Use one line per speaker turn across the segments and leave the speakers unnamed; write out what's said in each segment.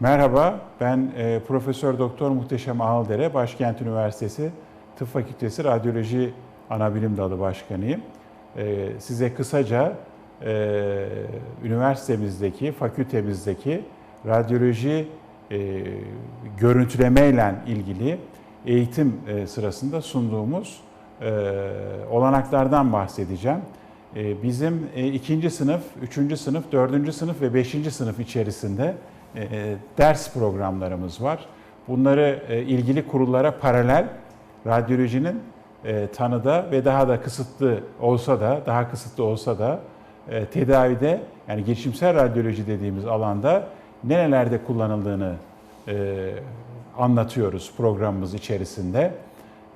Merhaba, ben e, Profesör Doktor Muhteşem Ağıldere, Başkent Üniversitesi Tıp Fakültesi Radyoloji Anabilim Dalı Başkanıyım. E, size kısaca e, üniversitemizdeki, fakültemizdeki radyoloji e, görüntülemeyle ilgili eğitim e, sırasında sunduğumuz olanaklardan bahsedeceğim. Bizim ikinci sınıf, üçüncü sınıf, dördüncü sınıf ve beşinci sınıf içerisinde ders programlarımız var. Bunları e, ilgili kurullara paralel radyolojinin e, tanıda ve daha da kısıtlı olsa da, daha kısıtlı olsa da e, tedavide yani girişimsel radyoloji dediğimiz alanda nerelerde kullanıldığını e, anlatıyoruz programımız içerisinde.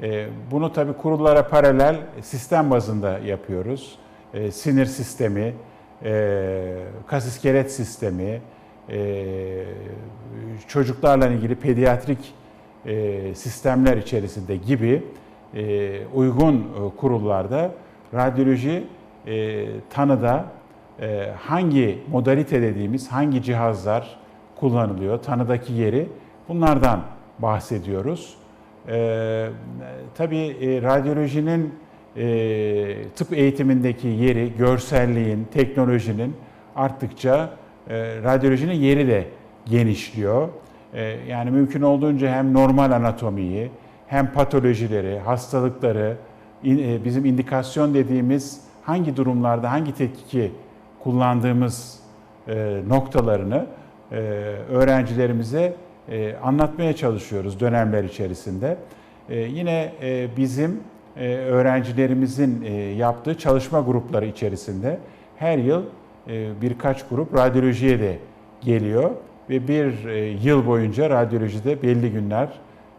E, Bunu tabii kurullara paralel sistem bazında yapıyoruz. E, Sinir sistemi, e, kas iskelet sistemi, e, çocuklarla ilgili pediatrik e, sistemler içerisinde gibi e, uygun e, kurullarda radyoloji tanıda hangi modalite dediğimiz hangi cihazlar kullanılıyor, tanıdaki yeri bunlardan bahsediyoruz. Tabii radyolojinin tıp eğitimindeki yeri, görselliğin, teknolojinin arttıkça e, radyolojinin yeri de genişliyor. E, yani mümkün olduğunca hem normal anatomiyi, hem patolojileri, hastalıkları, e, bizim indikasyon dediğimiz hangi durumlarda hangi tetkiki kullandığımız e, noktalarını e, öğrencilerimize anlatmaya çalışıyoruz dönemler içerisinde. Yine bizim öğrencilerimizin yaptığı çalışma grupları içerisinde her yıl birkaç grup radyolojiye de geliyor ve bir e, yıl boyunca radyolojide belli günler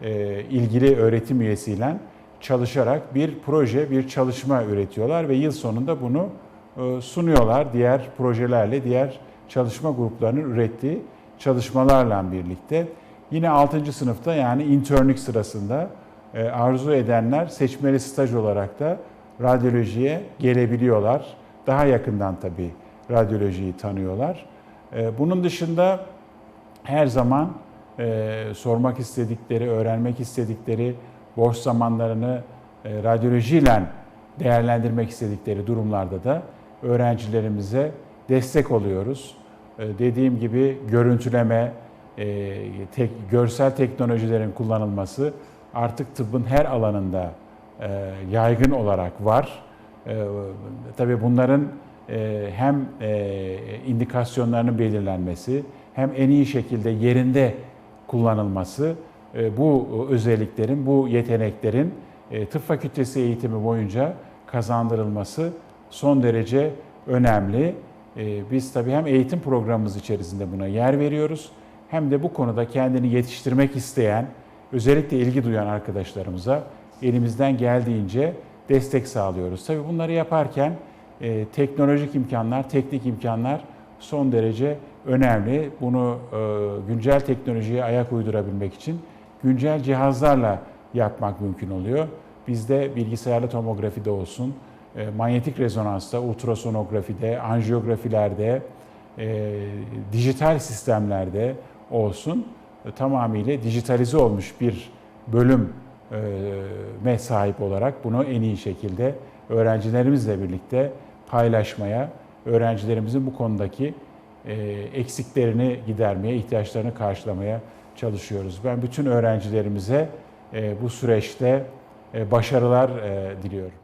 e, ilgili öğretim üyesiyle çalışarak bir proje, bir çalışma üretiyorlar ve yıl sonunda bunu e, sunuyorlar diğer projelerle, diğer çalışma gruplarının ürettiği çalışmalarla birlikte. Yine 6. sınıfta yani internlük sırasında e, arzu edenler seçmeli staj olarak da radyolojiye gelebiliyorlar. Daha yakından tabii radyolojiyi tanıyorlar. E, Bunun dışında her zaman e, sormak istedikleri, öğrenmek istedikleri, boş zamanlarını e, radyolojiyle değerlendirmek istedikleri durumlarda da öğrencilerimize destek oluyoruz. Dediğim gibi görüntüleme, tek, görsel teknolojilerin kullanılması artık tıbbın her alanında yaygın olarak var. Tabii bunların hem e, indikasyonlarının belirlenmesi hem en iyi şekilde yerinde kullanılması e, bu özelliklerin, bu yeteneklerin e, tıp fakültesi eğitimi boyunca kazandırılması son derece önemli. E, Biz tabii hem eğitim programımız içerisinde buna yer veriyoruz hem de bu konuda kendini yetiştirmek isteyen, özellikle ilgi duyan arkadaşlarımıza elimizden geldiğince destek sağlıyoruz. Tabii bunları yaparken e, teknolojik imkanlar, teknik imkanlar son derece önemli. Bunu e, güncel teknolojiye ayak uydurabilmek için güncel cihazlarla yapmak mümkün oluyor. Bizde bilgisayarlı tomografide olsun, e, manyetik rezonansta, ultrasonografide, anjiyografilerde, e, dijital sistemlerde olsun e, tamamıyla dijitalize olmuş bir bölüm e, sahip olarak bunu en iyi şekilde öğrencilerimizle birlikte paylaşmaya, öğrencilerimizin bu konudaki e, eksiklerini gidermeye, ihtiyaçlarını karşılamaya çalışıyoruz. Ben bütün öğrencilerimize e, bu süreçte e, başarılar diliyorum.